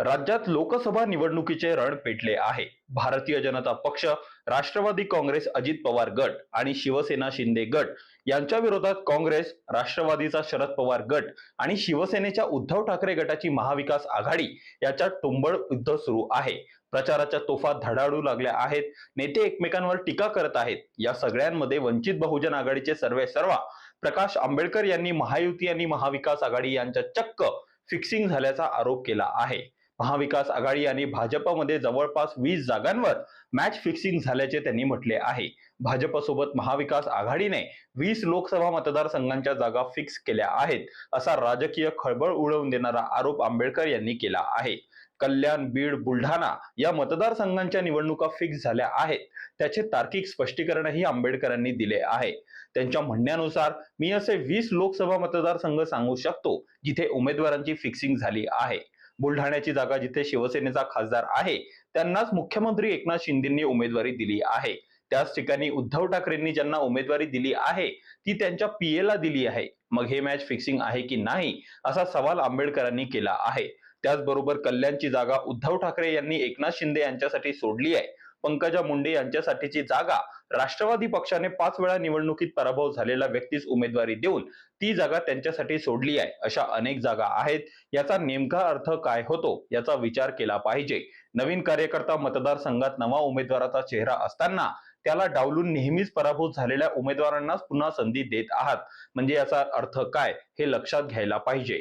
राज्यात लोकसभा निवडणुकीचे रण पेटले आहे. भारतीय जनता पक्ष राष्ट्रवादी काँग्रेस अजित पवार गट आणि शिवसेना शिंदे गट यांच्या विरोधात काँग्रेस राष्ट्रवादीचा शरद पवार गट आणि शिवसेनेच्या उद्धव ठाकरे गटाची महाविकास आघाडी याच्यात टोंबळ युद्ध सुरू आहे. प्रचाराच्या तोफा धडाडू लागल्या आहेत. नेते एकमेकांवर टीका करत आहेत. या सगळ्यांमध्ये वंचित बहुजन आघाडीचे सर्वे सर्वा प्रकाश आंबेडकर यांनी महायुती आणि महाविकास आघाडी यांच्या चक्क फिक्सिंग झाल्याचा आरोप केला आहे. महाविकास आघाडी आणि भाजपमध्ये जवळपास वीस जागांवर मॅच फिक्सिंग झाल्याचे त्यांनी म्हटले आहे. भाजपसोबत महाविकास आघाडीने वीस लोकसभा मतदारसंघांच्या जागा फिक्स केल्या आहेत असा राजकीय खळबळ उडवून देणारा आरोप आंबेडकर यांनी केला आहे. कल्याण बीड बुलढाणा या मतदारसंघांच्या निवडणुका फिक्स झाल्या आहेत. त्याचे तार्किक स्पष्टीकरणही आंबेडकरांनी दिले आहे. त्यांच्या म्हणण्यानुसार मी असे वीस लोकसभा मतदारसंघ सांगू शकतो जिथे उमेदवारांची फिक्सिंग झाली आहे. बुलढाण्याची जागा जिथे शिवसेनेचा खासदार आहे त्यांनाच मुख्यमंत्री एकनाथ शिंदेंनी उमेदवारी दिली आहे. त्याच ठिकाणी उद्धव ठाकरेंनी ज्यांना उमेदवारी दिली आहे ती त्यांच्या पीएला दिली आहे. मग हे मॅच फिक्सिंग आहे की नाही असा सवाल आंबेडकरांनी केला आहे. त्याचबरोबर कल्याणची जागा उद्धव ठाकरे यांनी एकनाथ शिंदे यांच्यासाठी सोडली आहे. पंकजा मुंडे यांच्यासाठीची जागा राष्ट्रवादी पक्षाने पाच वेळा निवडणुकीत पराभव झालेल्या व्यक्तीस उमेदवारी देऊन ती जागा त्यांच्यासाठी सोडली आहे. अशा अनेक जागा आहेत. याचा नेमका अर्थ काय होतो याचा विचार केला पाहिजे. नवीन कार्यकर्ता मतदारसंघात नवा उमेदवाराचा चेहरा असताना त्याला डावलून नेहमीच पराभूत झालेल्या उमेदवारांनाच पुन्हा संधी देत आहात. म्हणजे याचा अर्थ काय हे लक्षात घ्यायला पाहिजे.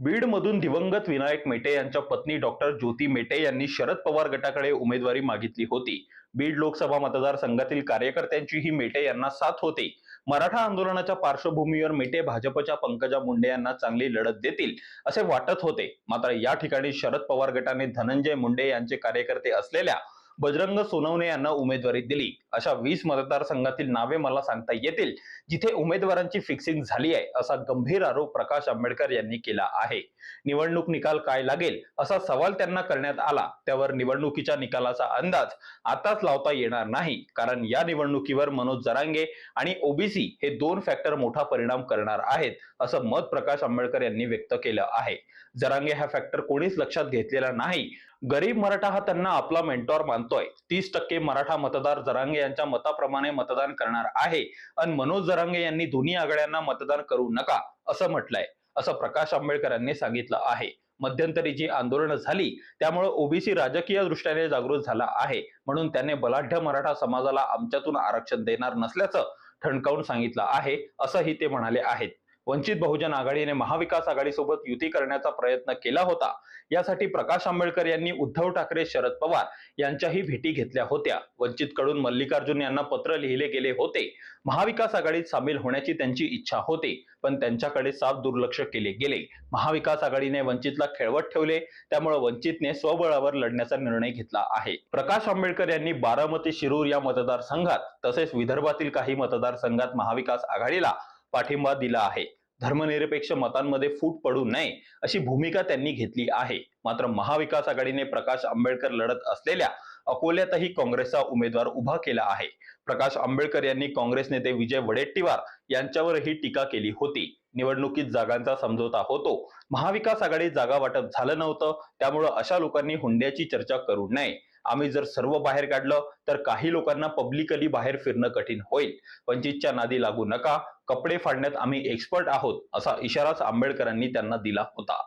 बीड मधून दिवंगत विनायक मेटे यांच्या पत्नी डॉक्टर ज्योती मेटे यांनी शरद पवार गटाकडे उमेदवारी मागितली होती. बीड लोकसभा मतदारसंघातील कार्यकर्त्यांची ही मेटे यांना साथ होती. मराठा आंदोलनाच्या पार्श्वभूमीवर मेटे भाजपच्या पंकजा मुंडे यांना चांगली लढत देतील असे वाटत होते. मात्र या ठिकाणी शरद पवार गटाने धनंजय मुंडे यांचे कार्यकर्ते असलेल्या बजरंग सोनवणे यांना उमेदवारी दिली. अशा वीस मतदारसंघातील नावे मला सांगता येतील जिथे उमेदवारांची फिक्सिंग झाली आहे असा गंभीर आरोप प्रकाश आंबेडकर यांनी केला आहे. निवडणूक निकाल काय लागेल असा सवाल त्यांना करण्यात आला. त्यावर निवडणुकीच्या निकालाचा अंदाज आताच लावता येणार नाही कारण या निवडणुकीवर मनोज जरांगे आणि ओबीसी हे दोन फॅक्टर मोठा परिणाम करणार आहेत असं मत प्रकाश आंबेडकर यांनी व्यक्त केलं आहे. जरांगे हा फॅक्टर कोणीच लक्षात घेतलेला नाही गरीब मराठा हा त्यांना आपला मेंटॉर मानतोय. तीस टक्के मराठा मतदार जरांगे यांच्या मताप्रमाणे मतदान करणार आहे. आणि मनोज जरांगे यांनी दोन्ही आघाड्यांना मतदान करू नका असं म्हटलंय. असं प्रकाश आंबेडकरांनी सांगितलं आहे. मध्यंतरी जी आंदोलनं झाली त्यामुळे ओबीसी राजकीय दृष्ट्याने जागृत झाला आहे. म्हणून त्याने बलाढ्य मराठा समाजाला आमच्यातून आरक्षण देणार नसल्याचं ठणकावून सांगितलं आहे असंही ते म्हणाले आहेत. वंचित बहुजन आघाडीने महाविकास आघाडीसोबत युती करण्याचा प्रयत्न केला होता. यासाठी प्रकाश आंबेडकर यांनी उद्धव ठाकरे शरद पवार यांच्याही भेटी घेतल्या होत्या. वंचित कडून मल्लिकार्जुन यांना पत्र लिहिले गेले होते. महाविकास आघाडीत सामील होण्याची त्यांची इच्छा होती पण त्यांच्याकडे साफ दुर्लक्ष केले गेले. महाविकास आघाडीने वंचितला खेळवत ठेवले त्यामुळे वंचितने स्वबळावर लढण्याचा निर्णय घेतला आहे. प्रकाश आंबेडकर यांनी बारामती शिरूर या मतदारसंघात तसेच विदर्भातील काही मतदारसंघात महाविकास आघाडीला पाठिंबा दिला आहे. धर्मनिरपेक्ष मतांमध्ये फूट पडू नये अशी भूमिका त्यांनी घेतली आहे. मात्र महाविकास आघाडीने प्रकाश आंबेडकर लढत असलेल्या अकोल्यातही काँग्रेसचा उमेदवार उभा केला आहे. प्रकाश आंबेडकर यांनी काँग्रेस नेते विजय वडेट्टीवार यांच्यावरही टीका केली होती. निवडणुकीत जागांचा समझोता होतो. महाविकास आघाडीत जागा वाटप झालं नव्हतं. त्यामुळे अशा लोकांनी हुंड्याची चर्चा करू नये. आम्ही जर सर्व बाहेर काढलं तर काही लोकांना पब्लिकली बाहेर फिरणं कठीण होईल. पंचवीसच्या नादी लागू नका. कपडे फाडण्यात आम्ही एक्सपर्ट आहोत असा इशाराच आंबेडकरांनी त्यांना दिला होता.